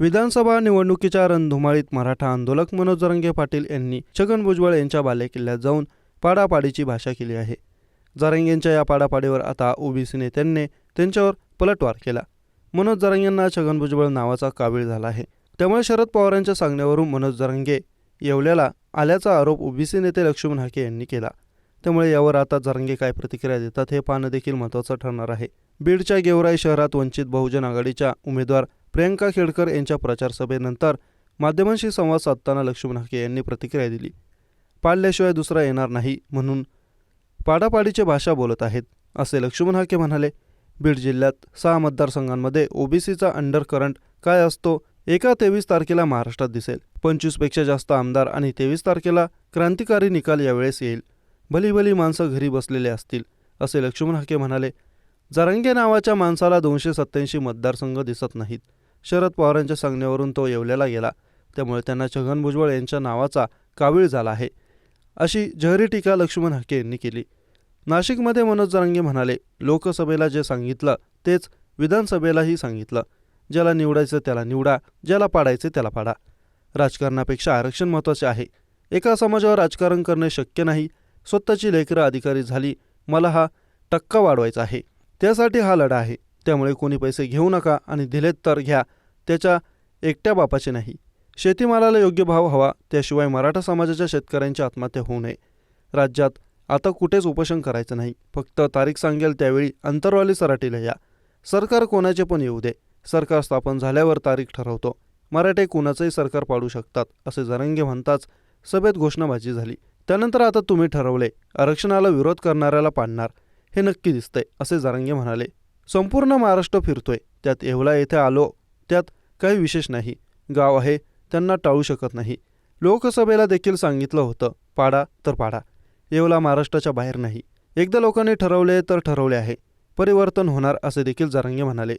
विधानसभा निवडणुकीच्या रणधुमाळीत मराठा आंदोलक मनोज जरंगे पाटील यांनी छगन भुजबळ यांच्या बालेकिल्ल्यात जाऊन पाडापाडीची भाषा केली आहे. जरांगेंच्या या पाडापाडीवर आता ओबीसी नेत्यांनी त्यांच्यावर पलटवार केला. मनोज जरांगेंना छगन भुजबळ नावाचा कावीळ झाला आहे. त्यामुळे शरद पवारांच्या सांगण्यावरून मनोज जरांगे येवल्याला आल्याचा आरोप ओबीसी नेते लक्ष्मण हाके यांनी केला. त्यामुळे यावर आता जरांगे काय प्रतिक्रिया देतात हे पाहणं देखील महत्त्वाचं ठरणार आहे. बीडच्या गेवराई शहरात वंचित बहुजन आघाडीच्या उमेदवार प्रियंका खेडकर यांच्या प्रचारसभेनंतर माध्यमांशी संवाद साधताना लक्ष्मण हाके यांनी प्रतिक्रिया दिली. पाडल्याशिवाय दुसरा येणार नाही म्हणून पाडापाडीची भाषा बोलत आहेत असे लक्ष्मण हाके म्हणाले. बीड जिल्ह्यात सहा मतदारसंघांमध्ये ओबीसीचा अंडर करंट काय असतो एका तेवीस तारखेला महाराष्ट्रात दिसेल. पंचवीसपेक्षा जास्त आमदार आणि तेवीस तारखेला क्रांतिकारी निकाल यावेळेस येईल. भली भली माणसं घरी बसलेले असतील असे लक्ष्मण हाके म्हणाले. जारंगे नावाच्या माणसाला दोनशे सत्त्याऐंशी मतदारसंघ दिसत नाहीत. शरद पवारांच्या सांगण्यावरून तो येवल्याला गेला. त्यामुळे त्यांना छगन भुजबळ यांच्या नावाचा कावीळ झाला आहे. अशी जहरी टीका लक्ष्मण हाके यांनी केली. नाशिकमध्ये मनोज जरांगे म्हणाले लोकसभेला जे सांगितलं तेच विधानसभेलाही सांगितलं. ज्याला निवडायचं त्याला निवडा ज्याला पाडायचे त्याला पाडा. राजकारणापेक्षा आरक्षण महत्त्वाचे आहे. एका समाजावर राजकारण करणे शक्य नाही. स्वतःची लेकरं अधिकारी झाली मला हा टक्का वाढवायचा आहे. त्यासाठी हा लढा आहे. त्यामुळे कोणी पैसे घेऊ नका आणि दिलेत तर घ्या. त्याच्या एकट्या बापाचे नाही. शेतीमालाला योग्य भाव हवा त्याशिवाय मराठा समाजाच्या शेतकऱ्यांची आत्महत्या होऊ नये. राज्यात आता कुठेच उपोषण करायचं नाही. फक्त तारीख सांगेल त्यावेळी अंतरवाली सराटीला या. सरकार कोणाचे पण येऊ दे. सरकार स्थापन झाल्यावर तारीख ठरवतो. मराठे कुणाचंही सरकार पाडू शकतात असे जरंगे म्हणताच सभेत घोषणाबाजी झाली. त्यानंतर आता तुम्ही ठरवले आरक्षणाला विरोध करणाऱ्याला पाडणार. हे नक्की दिसतंय असे जरंगे म्हणाले. संपूर्ण महाराष्ट्र फिरतोय. त्यात येवला येथे आलो त्यात काही विशेष नाही. गाव आहे त्यांना टाळू शकत नाही. लोकसभेला देखील सांगितलं होतं पाडा तर पाडा. येवला महाराष्ट्राच्या बाहेर नाही. एकदा लोकांनी ठरवले तर ठरवले आहे. परिवर्तन होणार असे देखील जरंगे म्हणाले.